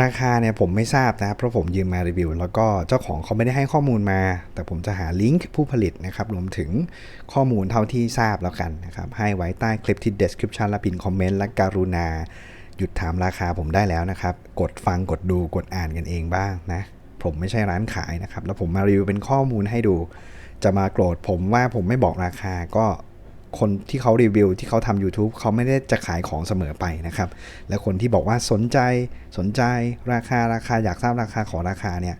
ราคาเนี่ยผมไม่ทราบนะครับเพราะผมยืมมารีวิว แล้วก็เจ้าของเขาไม่ได้ให้ข้อมูลมา แต่ผมจะหาลิงก์ผู้ผลิตนะครับรวมถึงข้อมูลเท่าที่ทราบแล้วกันนะครับให้ไว้ใต้คลิปที่ description และพินคอมเมนต์และการุณา หยุดถามราคาผมได้แล้วนะครับ กดฟังกดดูกดอ่านกันเองบ้างนะผมไม่ใช่ร้านขายนะครับแล้วผมมารีวิวเป็นข้อมูลให้ดู จะมาโกรธผมว่าผมไม่บอกราคาก็ คนที่เขารีวิวที่เขาทำ YouTube เขาไม่ได้จะขายของเสมอไปนะครับ และคนที่บอกว่าสนใจสนใจราคาราคาอยากทราบราคาขอราคาเนี่ย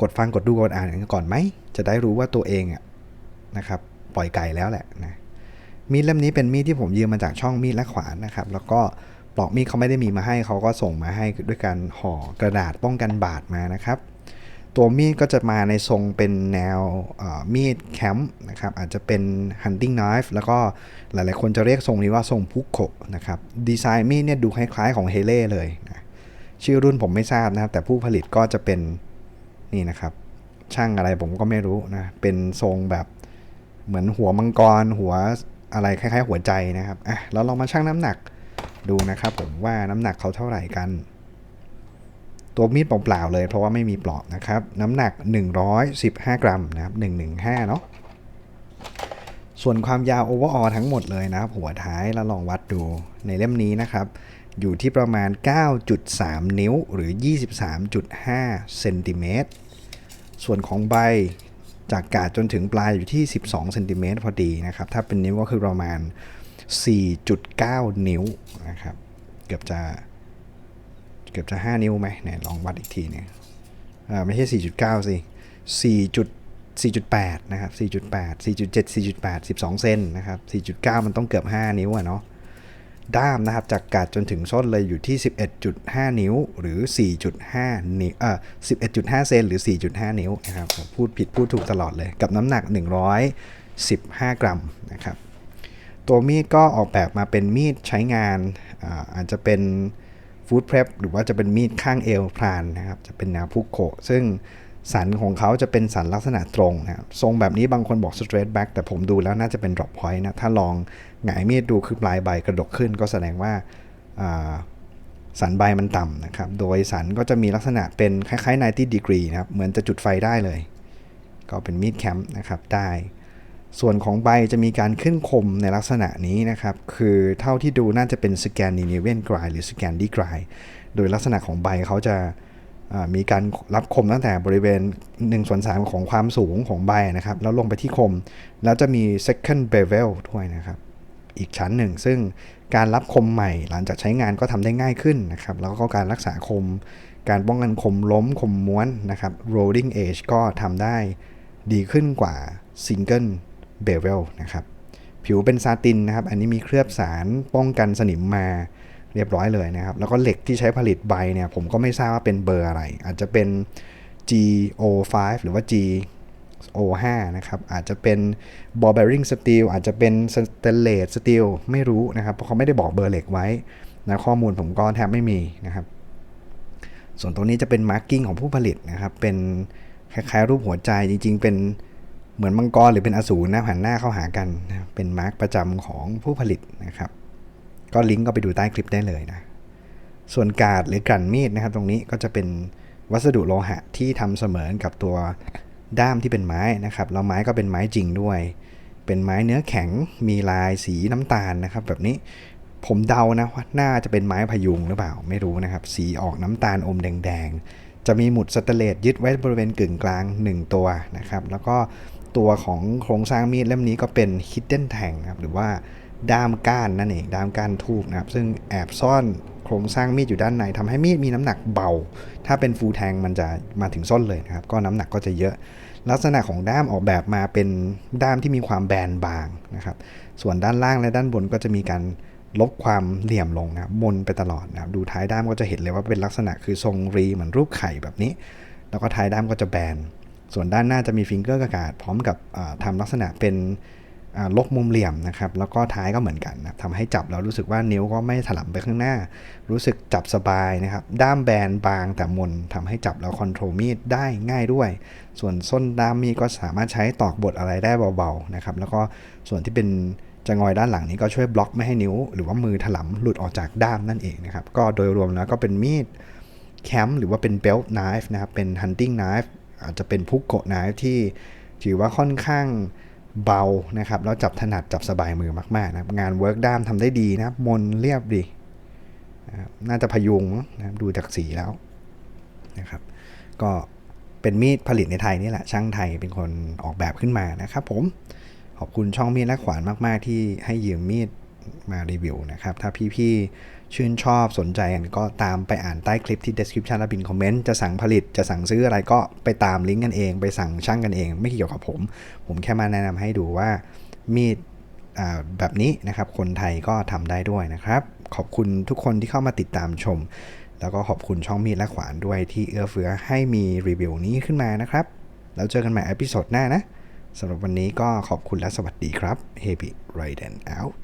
กดฟังกดดูกดอ่านกันก่อนไหม จะได้รู้ว่าตัวเองอะนะครับ ปล่อยไก่แล้วแหละนะมีดเล่มนี้เป็นมีดที่ผมยืมมาจากช่องมีดและขวานนะครับ แล้วก็ปลอกมีดเขาไม่ได้มีมาให้เขาก็ส่งมาให้ด้วยการห่อกระดาษป้องกันบาดมานะครับ ตัวมีดก็จะมาในทรงเป็นแนวมีดแคมป์นะครับอาจจะเป็น hunting knife แล้วก็หลายๆ คนจะเรียกทรงนี้ว่าทรงพุกโขนะครับดีไซน์มีดเนี่ยดูคล้ายๆของเฮเล่เลยนะชื่อรุ่นผมไม่ทราบนะครับ แต่ผู้ผลิตก็จะเป็นนี่นะครับ ช่างอะไรผมก็ไม่รู้นะ เป็นทรงแบบเหมือนหัวมังกร หัวอะไรคล้ายๆ หัวใจนะครับอะเราลองมาชั่งน้ำหนักดูนะครับผมว่าน้ำหนักเขาเท่าไหร่กัน ตัวมีดเปล่าๆเลย เพราะว่าไม่มีปลอกนะครับ น้ำหนัก 115 กรัมนะครับ115 เนาะส่วนความยาวโอเวอร์ออทั้งหมดเลยนะครับ หัวท้ายเราลองวัดดูในเล่มนี้นะครับ อยู่ที่ประมาณ 9.3 นิ้วหรือ 23.5เซนติเมตรส่วนของใบจากกาดจนถึงปลายอยู่ที่ 12เซนติเมตรพอดีนะครับ ถ้าเป็นนิ้วก็คือประมาณ 4.9 นิ้วนะครับ เกือบจะ เกือบจะ 5 นิ้วไหมไหนลองวัดอีกทีเนี่ยอ่าไม่ใช่ 4.9 สิ4จุด4.8 นะครับ 4.8 4.7 4.8 12 เซนนะครับ 4.9 มันต้องเกือบ 5 นิ้วอะเนาะด้ามนะครับจากกาดจนถึงส้นเลยอยู่ที่ 11.5 นิ้วหรือ 4.5 นิ้วเอ่อ11.5 เซนหรือ 4.5 นิ้วนะครับผมพูดผิดพูดถูกตลอดเลย กับน้ำหนัก 115 กรัมนะครับ ตัวมีดก็ออกแบบมาเป็นมีดใช้งานอาอาจจะเป็น ฟู้ดเพ p หรือว่าจะเป็นมีดข้างเอวพรานนะครับ จะเป็นแนวพุกโขซึ่งสันของเขาจะเป็นสันลักษณะตรงนะครับทรงแบบนี้บางคนบอก straight back แต่ผมดูแล้วน่าจะเป็น drop point นะ ถ้าลองหงายมีดดูคือปลายใบกระดกขึ้น ก็แสดงว่าอ่าสันใบมันต่ำนะครับ โดยสันก็จะมีลักษณะเป็นคล้ายๆ90 degree นะครับ เหมือนจะจุดไฟได้เลย ก็เป็นมีดแคมป์นะครับได้ ส่วนของใบจะมีการขึ้นคมในลักษณะนี้นะครับ คือเท่าที่ดูน่าจะเป็นสแกนดิเนเวียนกรายหรือสแกนดีกรายโดยลักษณะของใบเขาจะมีการรับคมตั้งแต่บริเวณ1ส่วน3ของความสูงของใบนะครับ แล้วลงไปที่คม แล้วจะมี second bevel ด้วยนะครับ อีกชั้นหนึ่ง ซึ่งการรับคมใหม่หลังจากใช้งานก็ทำได้ง่ายขึ้นนะครับ แล้วก็การรักษาคม การป้องกันคมล้มคมม้วนนะครับ rolling edge ก็ทำได้ดีขึ้นกว่า single bevel นะครับผิวเป็นซาตินนะครับ อันนี้มีเคลือบสารป้องกันสนิมมาเรียบร้อยเลยนะครับ แล้วก็เหล็กที่ใช้ผลิตใบเนี่ย ผมก็ไม่ทราบว่าเป็นเบอร์อะไร อาจจะเป็น GO5 หรือว่า G O5 นะครับ อาจจะเป็น ball bearing steel อาจจะเป็น stainless steel ไม่รู้นะครับ เพราะเขาไม่ได้บอกเบอร์เหล็กไว้นะข้อมูลผมก็แทบไม่มีนะครับ ส่วนตรงนี้จะเป็น marking ของผู้ผลิตนะครับ เป็นคล้ายๆรูปหัวใจจริง ๆ เป็น เหมือนมังกรหรือเป็นอสูรนะหันหน้าเข้าหากันนะเป็นมาร์กประจำของผู้ผลิตนะครับ ก็ลิงก์ก็ไปดูใต้คลิปได้เลยนะ ส่วนกาดหรือกลั่นมีดนะครับ ตรงนี้ก็จะเป็นวัสดุโลหะที่ทำเสมอกับตัวด้ามที่เป็นไม้นะครับแล้วไม้ก็เป็นไม้จริงด้วย เป็นไม้เนื้อแข็งมีลายสีน้ำตาลนะครับ แบบนี้ผมเดานะว่าน่าจะเป็นไม้พยุงหรือเปล่าไม่รู้นะครับ สีออกน้ำตาลอมแดงๆจะมีหมุดสแตเลสยึดไว้บริเวณกึ่งกลาง 1 ตัวนะครับ แล้วก็ ตัวของโครงสร้างมีดเล่มนี้ก็เป็น hidden tank นะครับหรือว่าด้ามก้านนั่นเองด้ามก้านทูบนะครับ ซึ่งแอบซ่อนโครงสร้างมีดอยู่ด้านในทำให้มีดมีน้ำหนักเบา ถ้าเป็นฟูลแทงมันจะมาถึงส้นเลยนะครับ ก็น้ำหนักก็จะเยอะ ลักษณะของด้ามออกแบบมาเป็นด้ามที่มีความแบนบางนะครับ ส่วนด้านล่างและด้านบนก็จะมีการลบความเหลี่ยมลงนะครับมนไปตลอดนะครับ ดูท้ายด้ามก็จะเห็นเลยว่าเป็นลักษณะคือทรงรีเหมือนรูปไข่แบบนี้ แล้วก็ท้ายด้ามก็จะแบน ส่วนด้านหน้าจะมีฟิงเกอร์กระดาษพร้อมกับอ่าทำลักษณะเป็นลบมุมเหลี่ยมนะครับ แล้วก็ท้ายก็เหมือนกันนะทำให้จับแล้วรู้สึกว่านิ้วก็ไม่ถลำไปข้างหน้า รู้สึกจับสบายนะครับ ด้ามแบนบางแต่มนทำให้จับแล้วคอนโทรลมีดได้ง่ายด้วย ส่วนส้นด้ามมีก็สามารถใช้ตอกบทอะไรได้เบาๆนะครับ แล้วก็ส่วนที่เป็นจะงอยด้านหลังนี้ก็ช่วยบล็อกไม่ให้นิ้ว หรือว่ามือถลำหลุดออกจากด้ามนั่นเองนะครับ ก็โดยรวมแล้วก็เป็นมีดแคมป์หรือว่าเป็น belt knife นะครับ เป็น hunting knife อาจจะเป็นพุกโกะ knife ที่ถือว่าค่อนข้างเบานะครับแล้วจับถนัดจับสบายมือมากๆนะครับงานเวิร์กด้ามทำได้ดีนะครับมนเรียบดีนะน่าจะพยุงนะดูจากสีแล้วนะครับ ก็เป็นมีดผลิตในไทยนี่แหละช่างไทยเป็นคนออกแบบขึ้นมานะครับผมขอบคุณช่องมีดและขวานมาก ๆ ที่ให้ยืมมีด มารีวิวนะครับ ถ้าพี่ๆชื่นชอบสนใจกันก็ตามไปอ่านใต้คลิปที่ description และบินคอมเมนต์จะสั่งผลิตจะสั่งซื้ออะไรก็ไปตามลิงก์กันเอง ไปสั่งช่างกันเอง ไม่เกี่ยวกับผม ผมแค่มาแนะนำให้ดูว่ามีดแบบนี้นะครับ คนไทยก็ทำได้ด้วยนะครับ ขอบคุณทุกคนที่เข้ามาติดตามชม แล้วก็ขอบคุณช่องมีดและขวานด้วยที่เอื้อเฟื้อให้มีรีวิวนี้ขึ้นมานะครับแล้วเจอกันใหม่อพิโซดหน้านะสำหรับวันนี้ก็ขอบคุณและสวัสดีครับ Heavy r i d e n out